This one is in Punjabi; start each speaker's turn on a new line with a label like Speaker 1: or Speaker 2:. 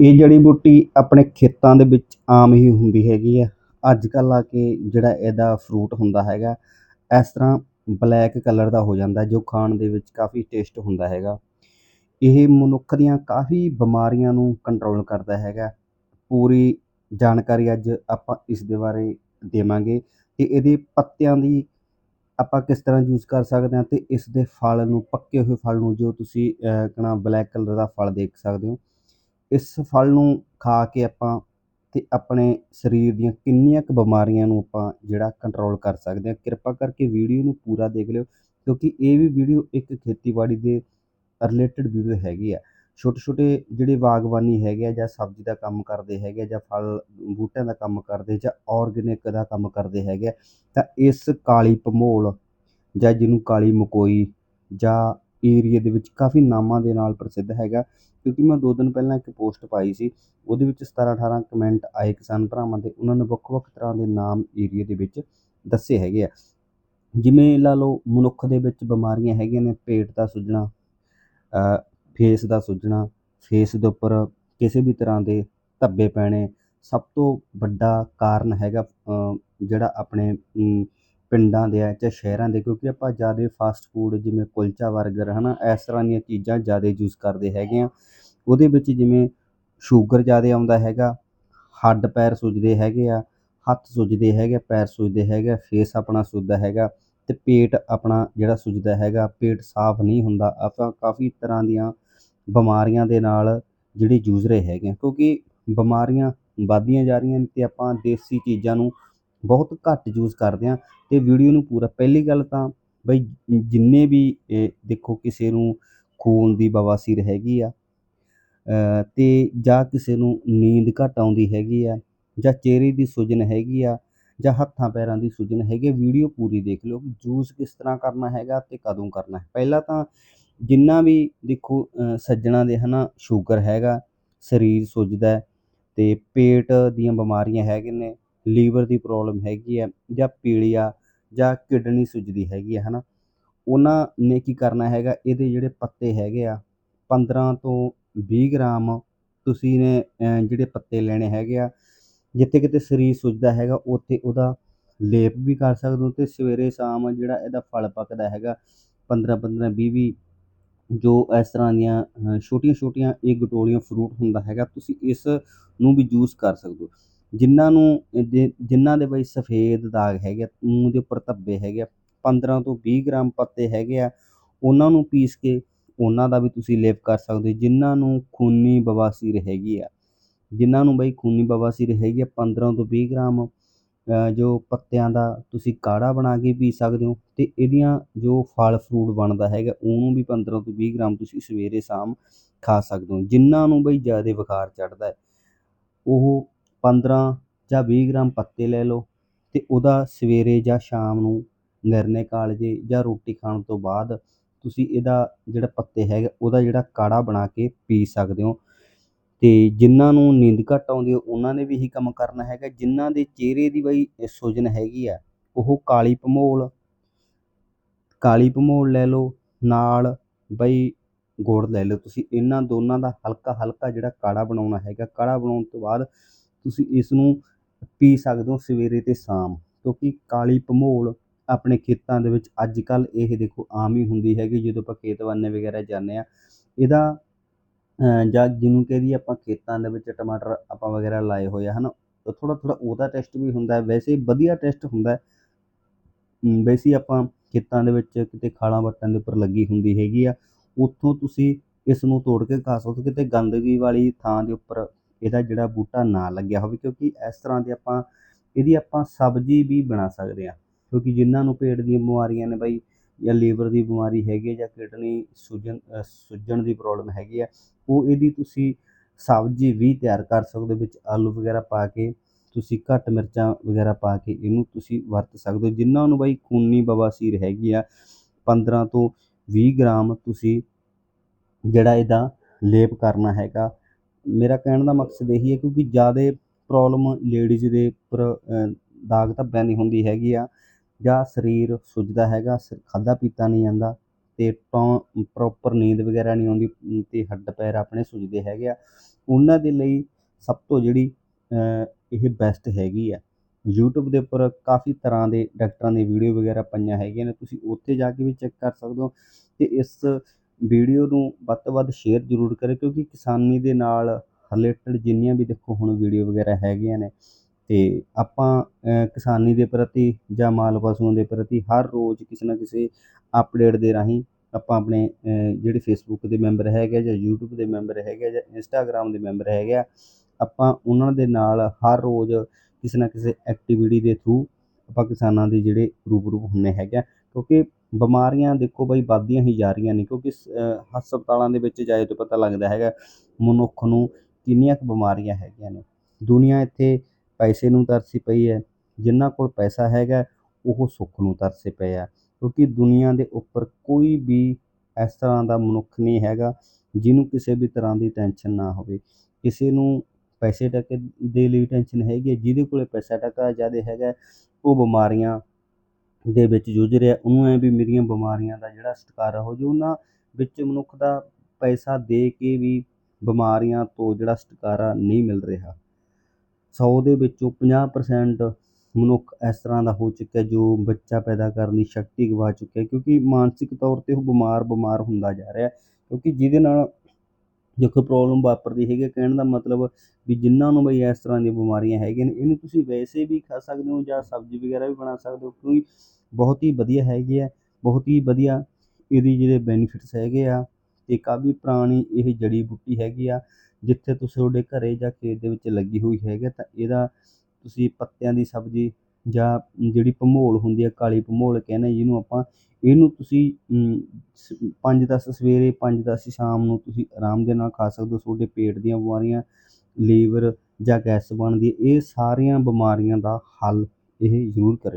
Speaker 1: ਇਹ ਜੜੀ ਬੂਟੀ ਆਪਣੇ ਖੇਤਾਂ ਦੇ ਵਿੱਚ ਆਮ ਹੀ ਹੁੰਦੀ ਹੈਗੀ ਆ। ਅੱਜ ਕੱਲ੍ਹ ਆ ਕੇ ਜਿਹੜਾ ਇਹਦਾ ਫਰੂਟ ਹੁੰਦਾ ਹੈਗਾ, ਇਸ ਤਰ੍ਹਾਂ ਬਲੈਕ ਕਲਰ ਦਾ ਹੋ ਜਾਂਦਾ, ਜੋ ਖਾਣ ਦੇ ਵਿੱਚ ਕਾਫੀ ਟੇਸਟ ਹੁੰਦਾ ਹੈਗਾ। ਇਹ ਮਨੁੱਖ ਦੀਆਂ ਕਾਫੀ ਬਿਮਾਰੀਆਂ ਨੂੰ ਕੰਟਰੋਲ ਕਰਦਾ ਹੈਗਾ। ਪੂਰੀ ਜਾਣਕਾਰੀ ਅੱਜ ਆਪਾਂ ਇਸ ਦੇ ਬਾਰੇ ਦੇਵਾਂਗੇ ਤੇ ਇਹਦੇ ਪੱਤਿਆਂ ਦੀ ਆਪਾਂ ਕਿਸ ਤਰ੍ਹਾਂ ਯੂਜ਼ ਕਰ ਸਕਦੇ ਹਾਂ ਤੇ ਇਸ ਦੇ ਫਲ ਨੂੰ, ਪੱਕੇ ਹੋਏ ਫਲ ਨੂੰ ਜੋ ਤੁਸੀਂ ਕਹਣਾ ਬਲੈਕ ਕਲਰ ਦਾ ਫਲ ਦੇਖ ਸਕਦੇ ਹੋ। ਇਸ ਫਲ ਨੂੰ ਖਾ ਕੇ ਆਪਾਂ ਅਤੇ ਆਪਣੇ ਸਰੀਰ ਦੀਆਂ ਕਿੰਨੀਆਂ ਕੁ ਬਿਮਾਰੀਆਂ ਨੂੰ ਆਪਾਂ ਜਿਹੜਾ ਕੰਟਰੋਲ ਕਰ ਸਕਦੇ ਹਾਂ। ਕਿਰਪਾ ਕਰਕੇ ਵੀਡੀਓ ਨੂੰ ਪੂਰਾ ਦੇਖ ਲਿਓ, ਕਿਉਂਕਿ ਇਹ ਵੀ ਵੀਡੀਓ ਇੱਕ ਖੇਤੀਬਾੜੀ ਦੇ ਰਿਲੇਟਡ ਵੀਡੀਓ ਹੈਗੀ ਆ। ਛੋਟੇ ਛੋਟੇ ਜਿਹੜੇ ਬਾਗਬਾਨੀ ਹੈਗੇ ਆ ਜਾਂ ਸਬਜ਼ੀ ਦਾ ਕੰਮ ਕਰਦੇ ਹੈਗੇ ਆ ਜਾਂ ਫਲ, ਬੂਟਿਆਂ ਦਾ ਕੰਮ ਕਰਦੇ ਜਾਂ ਆਰਗੈਨਿਕ ਦਾ ਕੰਮ ਕਰਦੇ ਹੈਗੇ ਆ, ਤਾਂ ਇਸ ਕਾਲੀ ਭਮੋਲ ਜਾਂ ਜਿਹਨੂੰ ਕਾਲੀ ਮਕੋਈ ਜਾਂ ਏਰੀਏ ਦੇ ਵਿੱਚ ਕਾਫੀ ਨਾਮਾਂ ਦੇ ਨਾਲ ਪ੍ਰਸਿੱਧ ਹੈਗਾ। ਕਿਉਂਕਿ ਮੈਂ ਦੋ ਦਿਨ ਪਹਿਲਾਂ ਇੱਕ ਪੋਸਟ ਪਾਈ ਸੀ, ਉਹਦੇ ਵਿੱਚ 17 18 ਕਮੈਂਟ ਆਏ ਕਿਸਾਨ ਭਰਾਵਾਂ ਦੇ, ਉਹਨਾਂ ਨੇ ਵੱਖ ਵੱਖ ਤਰ੍ਹਾਂ ਦੇ ਨਾਮ ਏਰੀਏ ਦੇ ਵਿੱਚ ਦੱਸੇ ਹੈਗੇ ਆ। ਜਿਵੇਂ ਲਾ ਲਓ, ਮਨੁੱਖ ਦੇ ਵਿੱਚ ਬਿਮਾਰੀਆਂ ਹੈਗੀਆਂ ਨੇ, ਪੇਟ ਦਾ ਸੁੱਜਣਾ ਫੇਸ ਦਾ ਸੁੱਜਣਾ ਫੇਸ ਦੇ ਉੱਪਰ ਕਿਸੇ ਵੀ ਤਰ੍ਹਾਂ ਦੇ ਧੱਬੇ ਪੈਣੇ, ਸਭ ਤੋਂ ਵੱਡਾ ਕਾਰਨ ਹੈਗਾ ਜਿਹੜਾ ਆਪਣੇ ਪਿੰਡਾਂ ਦੇ ਆ ਜਾਂ ਸ਼ਹਿਰਾਂ ਦੇ, ਕਿਉਂਕਿ ਆਪਾਂ ਜ਼ਿਆਦਾ ਫਾਸਟ ਫੂਡ ਜਿਵੇਂ ਕੁਲਚਾ 버ਗਰ ਨਾ ਇਸ ਤਰ੍ਹਾਂ ਦੀਆਂ ਚੀਜ਼ਾਂ ਜ਼ਿਆਦਾ ਯੂਜ਼ ਕਰਦੇ ਹੈਗੇ ਆ। ਉਹਦੇ ਵਿੱਚ ਜਿਵੇਂ ਸ਼ੂਗਰ ਜ਼ਿਆਦਾ ਆਉਂਦਾ ਹੈਗਾ, ਹੱਡ ਪੈਰ ਸੁੱਜਦੇ ਹੈਗੇ ਆ, ਹੱਥ ਸੁੱਜਦੇ ਹੈਗੇ, ਪੈਰ ਸੁੱਜਦੇ ਹੈਗੇ ਫੇਸ ਆਪਣਾ ਸੁੱਜਦਾ ਹੈਗਾ ਤੇ ਪੇਟ ਆਪਣਾ ਜਿਹੜਾ ਸੁੱਜਦਾ ਹੈਗਾ, ਪੇਟ ਸਾਫ਼ ਨਹੀਂ ਹੁੰਦਾ। ਆਪਾਂ ਕਾਫੀ ਤਰ੍ਹਾਂ ਦੀਆਂ ਬਿਮਾਰੀਆਂ ਦੇ ਨਾਲ ਜਿਹੜੇ ਜੂਝ ਰਹੇ ਹੈਗੇ ਕਿਉਂਕਿ ਬਿਮਾਰੀਆਂ ਵੱਧਦੀਆਂ ਜਾ ਰਹੀਆਂ ਨੇ ਤੇ ਆਪਾਂ ਦੇਸੀ ਚੀਜ਼ਾਂ ਨੂੰ ਬਹੁਤ ਘੱਟ ਯੂਜ਼ ਕਰਦੇ ਹਾਂ ਤੇ ਵੀਡੀਓ ਨੂੰ ਪੂਰਾ, ਪਹਿਲੀ ਗੱਲ ਤਾਂ ਬਈ ਜਿੰਨੇ ਵੀ ਦੇਖੋ ਕਿਸੇ ਨੂੰ ਖੂਨ ਦੀ ਬਵਾਸੀਰ ਹੈਗੀ ਆ ਤੇ ਜਾਂ ਕਿਸੇ ਨੂੰ ਨੀਂਦ ਘੱਟ ਆਉਂਦੀ ਹੈਗੀ ਆ, ਜਾਂ ਚਿਹਰੇ ਦੀ ਸੁਜਨ ਹੈਗੀ ਆ, ਜਾਂ ਹੱਥਾਂ ਪੈਰਾਂ ਦੀ ਸੁਜਨ ਹੈਗੀ ਵੀਡੀਓ ਪੂਰੀ ਦੇਖ ਲਿਓ ਜੂਸ ਕਿਸ ਤਰ੍ਹਾਂ ਕਰਨਾ ਹੈਗਾ ਤੇ ਕਦੋਂ ਕਰਨਾ ਹੈ। ਪਹਿਲਾਂ ਤਾਂ ਜਿੰਨਾ ਵੀ ਦੇਖੋ ਸੱਜਣਾ ਦੇ ਹਨਾ ਸ਼ੂਗਰ ਹੈਗਾ, ਸਰੀਰ ਸੁੱਜਦਾ ਤੇ ਪੇਟ ਦੀਆਂ ਬਿਮਾਰੀਆਂ ਹੈਗੇ ਨੇ ਲੀਵਰ ਦੀ ਪ੍ਰੋਬਲਮ ਹੈਗੀ ਆ ਜਾਂ ਪੀਲੀਆ ਜਾਂ ਕਿਡਨੀ ਸੁੱਜਦੀ ਹੈਗੀ ਆ ਹਨਾ? ਉਹਨਾਂ ਨੇ ਕੀ ਕਰਨਾ ਹੈਗਾ? ਇਹਦੇ ਜਿਹੜੇ ਪੱਤੇ ਹੈਗੇ ਆ 15 ਤੋਂ 20 ਗ੍ਰਾਮ ਤੁਸੀਂ ਨੇ ਜਿਹੜੇ ਪੱਤੇ ਲੈਣੇ ਹੈਗੇ ਆ, ਜਿੱਥੇ ਕਿਤੇ ਸਰੀਰ ਸੁੱਜਦਾ ਹੈਗਾ, ਉੱਥੇ ਉਹਦਾ ਲੇਪ ਵੀ ਕਰ ਸਕਦੇ ਹੋ ਤੇ ਸਵੇਰੇ ਸ਼ਾਮ ਜਿਹੜਾ ਇਹਦਾ ਫਲ ਪੱਕਦਾ ਹੈਗਾ 15 15 20 20 ਜੋ ਇਸ ਤਰ੍ਹਾਂ ਦੀਆਂ ਛੋਟੀਆਂ ਛੋਟੀਆਂ ਇਹ ਗਟੋਲੀਆਂ ਫਰੂਟ ਹੁੰਦਾ ਹੈਗਾ, ਤੁਸੀਂ ਇਸ ਨੂੰ ਵੀ ਜੂਸ ਕਰ ਸਕਦੇ ਹੋ। ਜਿਨ੍ਹਾਂ ਨੂੰ ਜਿ, ਜਿਨ੍ਹਾਂ ਦੇ ਬਈ ਸਫੇਦ ਦਾਗ ਹੈਗੇ ਆ, ਮੂੰਹ ਦੇ ਉੱਪਰ ਧੱਬੇ ਹੈਗੇ 15 ਤੋਂ ਵੀਹ ਗ੍ਰਾਮ ਪੱਤੇ ਹੈਗੇ ਆ, ਉਹਨਾਂ ਨੂੰ ਪੀਸ ਕੇ ਉਹਨਾਂ ਦਾ ਵੀ ਤੁਸੀਂ ਲੇਪ ਕਰ ਸਕਦੇ ਹੋ, ਜਿਨ੍ਹਾਂ ਨੂੰ ਖੂਨੀ ਬਵਾਸੀਰ ਹੈਗੀ ਆ। ਜਿਨ੍ਹਾਂ ਨੂੰ ਬਈ ਖੂਨੀ ਬਵਾਸੀਰ ਹੈਗੀ ਆ 15 ਤੋਂ ਵੀਹ ਗ੍ਰਾਮ ਜੋ ਪੱਤਿਆਂ ਦਾ ਤੁਸੀਂ ਕਾੜਾ ਬਣਾ ਕੇ ਪੀ ਸਕਦੇ ਹੋ ਅਤੇ ਇਹਦੀਆਂ ਜੋ ਫਲ ਫਰੂਟ ਬਣਦਾ ਹੈਗਾ, ਉਹਨੂੰ ਵੀ 15 ਤੋਂ ਵੀਹ ਗ੍ਰਾਮ ਤੁਸੀਂ ਸਵੇਰੇ ਸ਼ਾਮ ਖਾ ਸਕਦੇ ਹੋ। ਜਿਨ੍ਹਾਂ ਨੂੰ ਬਈ ਜ਼ਿਆਦਾ ਬੁਖਾਰ ਚੜ੍ਹਦਾ ਉਹ 15 ਜਾਂ ਵੀਹ ਗ੍ਰਾਮ ਪੱਤੇ ਲੈ ਲਓ ਅਤੇ ਉਹਦਾ ਸਵੇਰੇ ਜਾਂ ਸ਼ਾਮ ਨੂੰ ਨਿਰਣੇ ਕਾਲਜੇ ਜਾਂ ਰੋਟੀ ਖਾਣ ਤੋਂ ਬਾਅਦ ਤੁਸੀਂ ਇਹਦਾ ਜਿਹੜਾ ਪੱਤੇ ਹੈਗੇ, ਉਹਦਾ ਜਿਹੜਾ ਕਾੜਾ ਬਣਾ ਕੇ ਪੀ ਸਕਦੇ ਹੋ। ਅਤੇ ਜਿਨ੍ਹਾਂ ਨੂੰ ਨੀਂਦ ਘੱਟ ਆਉਂਦੀ ਉਹਨਾਂ ਨੇ ਵੀ ਇਹੀ ਕੰਮ ਕਰਨਾ ਹੈਗਾ। ਜਿਨ੍ਹਾਂ ਦੇ ਚਿਹਰੇ ਦੀ ਬਈ ਸੁਜਨ ਹੈਗੀ ਆ, ਉਹ ਕਾਲੀ ਭਮੋਲ ਕਾਲੀ ਭਮੋਲ ਲੈ ਲਓ, ਨਾਲ ਬਈ ਗੁੜ ਲੈ ਲਓ। ਤੁਸੀਂ ਇਹਨਾਂ ਦੋਨਾਂ ਦਾ ਹਲਕਾ ਹਲਕਾ ਜਿਹੜਾ ਕਾੜਾ ਬਣਾਉਣਾ ਹੈਗਾ, ਕਾੜਾ ਬਣਾਉਣ ਤੋਂ ਬਾਅਦ ਤੁਸੀਂ ਇਸ ਨੂੰ ਪੀ ਸਕਦੇ ਹੋ ਸਵੇਰੇ ਤੇ ਸ਼ਾਮ, ਕਿਉਂਕਿ ਕਾਲੀ ਭਮੋਲ ਆਪਣੇ ਖੇਤਾਂ ਦੇ ਵਿੱਚ ਅੱਜ ਕੱਲ੍ਹ ਇਹ ਦੇਖੋ ਆਮ ਹੀ ਹੁੰਦੀ ਹੈਗੀ, ਜਦੋਂ ਆਪਾਂ ਖੇਤ ਬੰਨੇ ਵਗੈਰਾ ਜਾਂਦੇ ਆ ਇਹਦਾ ਜਾਂ ਜਿਹਨੂੰ ਕਹਿ ਦਈਏ ਆਪਾਂ ਖੇਤਾਂ ਦੇ ਵਿੱਚ ਟਮਾਟਰ ਆਪਾਂ ਵਗੈਰਾ ਲਾਏ ਹੋਏ ਆ ਹੈ ਨਾ ਥੋੜ੍ਹਾ ਥੋੜ੍ਹਾ ਉਹਦਾ ਟੈਸਟ ਵੀ ਹੁੰਦਾ ਵੈਸੇ ਵਧੀਆ ਟੈਸਟ ਹੁੰਦਾ ਵੈਸੇ ਆਪਾਂ ਖੇਤਾਂ ਦੇ ਵਿੱਚ ਕਿਤੇ ਖਾਲਾਂ ਵੱਟਾਂ ਦੇ ਉੱਪਰ ਲੱਗੀ ਹੁੰਦੀ ਹੈਗੀ ਆ, ਉੱਥੋਂ ਤੁਸੀਂ ਇਸ ਨੂੰ ਤੋੜ ਕੇ ਖਾ ਸਕਦੇ ਕਿਤੇ ਗੰਦਗੀ ਵਾਲੀ ਥਾਂ ਦੇ ਉੱਪਰ ਇਹਦਾ ਜਿਹੜਾ ਬੂਟਾ ਨਾ ਲੱਗਿਆ ਹੋਵੇ ਕਿਉਂਕਿ ਇਸ ਤਰ੍ਹਾਂ ਦੇ ਆਪਾਂ, ਇਹਦੀ ਆਪਾਂ ਸਬਜ਼ੀ ਵੀ ਬਣਾ ਸਕਦੇ ਆ ਕਿਉਂਕਿ ਜਿਨ੍ਹਾਂ ਨੂੰ ਪੇਟ ਦੀਆਂ ਬਿਮਾਰੀਆਂ ਨੇ ਬਾਈ ਜਾਂ ਲੀਵਰ ਦੀ ਬਿਮਾਰੀ ਹੈਗੀ ਜਾਂ ਕਿਡਨੀ ਸੁਜਨ ਸੁੱਜਣ ਦੀ ਪ੍ਰੋਬਲਮ ਹੈਗੀ ਆ, ਉਹ ਇਹਦੀ ਤੁਸੀਂ ਸਬਜ਼ੀ ਵੀ ਤਿਆਰ ਕਰ ਸਕਦੇ ਹੋ ਵਿੱਚ ਆਲੂ ਵਗੈਰਾ ਪਾ ਕੇ, ਤੁਸੀਂ ਘੱਟ ਮਿਰਚਾਂ ਵਗੈਰਾ ਪਾ ਕੇ ਇਹਨੂੰ ਤੁਸੀਂ ਵਰਤ ਸਕਦੇ ਹੋ। ਜਿਨ੍ਹਾਂ ਨੂੰ ਬਾਈ ਖੂਨੀ ਬਵਾਸੀਰ ਹੈਗੀ ਆ 15 ਤੋਂ 20 ਗ੍ਰਾਮ ਤੁਸੀਂ ਜਿਹੜਾ ਇਹਦਾ ਲੇਪ ਕਰਨਾ ਹੈਗਾ ਮੇਰਾ ਕਹਿਣ ਦਾ ਮਕਸਦ ਇਹੀ ਹੈ ਕਿਉਂਕਿ ਜ਼ਿਆਦਾ ਪ੍ਰੋਬਲਮ ਲੇਡੀਜ਼ ਦੇ ਉੱਪਰ ਦਾਗ ਧੱਬਿਆਂ ਦੀ ਹੁੰਦੀ ਹੈਗੀ ਆ। ਜਾਂ ਸਰੀਰ ਸੁੱਜਦਾ ਹੈਗਾ ਖਾਧਾ ਪੀਤਾ ਨਹੀਂ ਜਾਂਦਾ ਤੇ ਪ੍ਰੋਪਰ ਨੀਂਦ ਵਗੈਰਾ ਨਹੀਂ ਆਉਂਦੀ ਅਤੇ ਹੱਡ ਪੈਰ ਆਪਣੇ ਸੁੱਜਦੇ ਹੈਗੇ ਆ। ਉਹਨਾਂ ਦੇ ਲਈ ਸਭ ਤੋਂ ਜਿਹੜੀ ਇਹ ਬੈਸਟ ਹੈਗੀ ਆ। YouTube ਦੇ ਉੱਪਰ ਕਾਫੀ ਤਰ੍ਹਾਂ ਦੇ ਡਾਕਟਰਾਂ ਦੀ ਵੀਡੀਓ ਵਗੈਰਾ ਪਈਆਂ ਹੈਗੀਆਂ ਨੇ, ਤੁਸੀਂ ਉੱਥੇ ਜਾ ਕੇ ਵੀ ਚੈੱਕ ਕਰ ਸਕਦੇ ਹੋ। ਅਤੇ ਇਸ ਵੀਡੀਓ ਨੂੰ ਵੱਧ ਤੋਂ ਵੱਧ ਸ਼ੇਅਰ ਜ਼ਰੂਰ ਕਰਿਓ ਕਿਉਂਕਿ ਕਿਸਾਨੀ ਦੇ ਨਾਲ ਰਿਲੇਟਡ ਜਿੰਨੀਆਂ ਵੀ ਦੇਖੋ ਹੁਣ ਵੀਡੀਓ ਵਗੈਰਾ ਹੈਗੀਆਂ ਨੇ ਅਤੇ ਆਪਾਂ ਕਿਸਾਨੀ ਦੇ ਪ੍ਰਤੀ ਜਾਂ ਮਾਲ ਪਸ਼ੂਆਂ ਦੇ ਪ੍ਰਤੀ ਹਰ ਰੋਜ਼ ਕਿਸੇ ਨਾ ਕਿਸੇ ਅਪਡੇਟ ਦੇ ਰਾਹੀਂ ਆਪਾਂ ਆਪਣੇ ਜਿਹੜੇ ਫੇਸਬੁੱਕ ਦੇ ਮੈਂਬਰ ਹੈਗੇ ਜਾਂ ਯੂਟਿਊਬ ਦੇ ਮੈਂਬਰ ਹੈਗੇ ਜਾਂ ਇੰਸਟਾਗ੍ਰਾਮ ਦੇ ਮੈਂਬਰ ਹੈਗੇ ਆ, ਆਪਾਂ ਉਹਨਾਂ ਦੇ ਨਾਲ ਹਰ ਰੋਜ਼ ਕਿਸੇ ਨਾ ਕਿਸੇ ਐਕਟੀਵਿਟੀ ਦੇ ਥਰੂ ਆਪਾਂ ਕਿਸਾਨਾਂ ਦੇ ਜਿਹੜੇ ਰੂਬਰੂ ਹੁੰਨੇ ਹੈਗੇ ਆ। ਕਿਉਂਕਿ ਬਿਮਾਰੀਆਂ ਦੇਖੋ ਬਾਈ ਵੱਧਦੀਆਂ ਹੀ ਜਾ ਰਹੀਆਂ ਨੇ, ਕਿਉਂਕਿ ਹਸਪਤਾਲਾਂ ਦੇ ਵਿੱਚ ਜਾਏ ਤਾਂ ਪਤਾ ਲੱਗਦਾ ਹੈਗਾ ਮਨੁੱਖ ਨੂੰ ਕਿੰਨੀਆਂ ਕੁ ਬਿਮਾਰੀਆਂ ਹੈਗੀਆਂ ਨੇ। ਦੁਨੀਆ ਇੱਥੇ ਪੈਸੇ ਨੂੰ ਤਰਸੀ ਪਈ ਹੈ ਜਿਨ੍ਹਾਂ ਕੋਲ ਪੈਸਾ ਹੈਗਾ ਉਹ ਸੁੱਖ ਨੂੰ ਤਰਸੇ ਪਏ ਆ, ਕਿਉਂਕਿ ਦੁਨੀਆ ਦੇ ਉੱਪਰ ਕੋਈ ਵੀ ਇਸ ਤਰ੍ਹਾਂ ਦਾ ਮਨੁੱਖ ਨਹੀਂ ਹੈਗਾ ਜਿਹਨੂੰ ਕਿਸੇ ਵੀ ਤਰ੍ਹਾਂ ਦੀ ਟੈਨਸ਼ਨ ਨਾ ਹੋਵੇ। ਕਿਸੇ ਨੂੰ ਪੈਸੇ ਟਕੇ ਦੇ ਲਈ ਟੈਨਸ਼ਨ ਹੈਗੀ ਜਿਹਦੇ ਕੋਲੇ ਪੈਸਾ ਟਕਾ ਜ਼ਿਆਦਾ ਹੈਗਾ, ਉਹ ਬਿਮਾਰੀਆਂ ਦੇ ਵਿੱਚ ਜੂਝ ਰਿਹਾ, ਉਹਨੂੰ ਐ ਵੀ ਮੇਰੀਆਂ ਬਿਮਾਰੀਆਂ ਦਾ ਜਿਹੜਾ ਛੁਟਕਾਰਾ ਹੋ ਜੂ ਉਹਨਾਂ ਵਿੱਚ ਮਨੁੱਖ ਦਾ ਪੈਸਾ ਦੇ ਕੇ ਵੀ ਬਿਮਾਰੀਆਂ ਤੋਂ ਜਿਹੜਾ ਛੁਟਕਾਰਾ ਨਹੀਂ ਮਿਲ ਰਿਹਾ। ਸੌ ਦੇ ਵਿੱਚੋਂ ਪੰਜਾਹ ਪਰਸੈਂਟ ਮਨੁੱਖ ਇਸ ਤਰ੍ਹਾਂ ਦਾ ਹੋ ਚੁੱਕਿਆ ਜੋ ਬੱਚਾ ਪੈਦਾ ਕਰਨ ਦੀ ਸ਼ਕਤੀ ਗਵਾ ਚੁੱਕਿਆ, ਕਿਉਂਕਿ ਮਾਨਸਿਕ ਤੌਰ 'ਤੇ ਉਹ ਬਿਮਾਰ ਬਿਮਾਰ ਹੁੰਦਾ ਜਾ ਰਿਹਾ, ਕਿਉਂਕਿ ਜਿਹਦੇ ਨਾਲ ਦੇਖੋ ਪ੍ਰੋਬਲਮ ਵਾਪਰਦੀ ਹੈਗੀ ਕਹਿਣ ਦਾ ਮਤਲਬ ਵੀ ਜਿਨ੍ਹਾਂ ਨੂੰ ਬਈ ਇਸ ਤਰ੍ਹਾਂ ਦੀਆਂ ਬਿਮਾਰੀਆਂ ਹੈਗੀਆਂ ਨੇ, ਇਹਨੂੰ ਤੁਸੀਂ ਵੈਸੇ ਵੀ ਖਾ ਸਕਦੇ ਹੋ ਜਾਂ ਸਬਜ਼ੀ ਵਗੈਰਾ ਵੀ ਬਣਾ ਸਕਦੇ ਹੋ, ਕਿਉਂਕਿ ਬਹੁਤ ਹੀ ਵਧੀਆ ਹੈਗੀ ਹੈ ਬਹੁਤ ਹੀ ਵਧੀਆ ਇਹਦੀ ਜਿਹੜੇ ਬੈਨੀਫਿਟਸ ਹੈਗੇ ਆ ਅਤੇ ਕਾਫੀ ਪੁਰਾਣੀ ਇਹ ਜੜੀ ਬੂਟੀ ਹੈਗੀ ਆ, ਜਿੱਥੇ ਤੁਸੀਂ ਤੁਹਾਡੇ ਘਰੇ ਜਾਂ ਖੇਤ ਦੇ ਵਿੱਚ ਲੱਗੀ ਹੋਈ ਹੈਗਾ ਤਾਂ ਇਹਦਾ ਤੁਸੀਂ ਪੱਤਿਆਂ ਦੀ ਸਬਜ਼ੀ ਜਾਂ ਜਿਹੜੀ ਭਮੋਲ ਹੁੰਦੀ ਆ, ਕਾਲੀ ਭਮੋਲ ਕਹਿੰਦੇ ਜਿਹਨੂੰ ਆਪਾਂ, ਇਹਨੂੰ ਤੁਸੀਂ ਪੰਜ ਦਸ ਸਵੇਰੇ ਪੰਜ ਦਸ ਸ਼ਾਮ ਨੂੰ ਤੁਸੀਂ ਆਰਾਮ ਦੇ ਨਾਲ ਖਾ ਸਕਦੇ ਹੋ, ਤੁਹਾਡੇ ਪੇਟ ਦੀਆਂ ਬਿਮਾਰੀਆਂ, ਲੀਵਰ ਜਾਂ ਗੈਸ ਬਣਦੀ ਇਹ ਸਾਰੀਆਂ ਬਿਮਾਰੀਆਂ ਦਾ ਹੱਲ ਇਹ ਜ਼ਰੂਰ ਕਰੇ।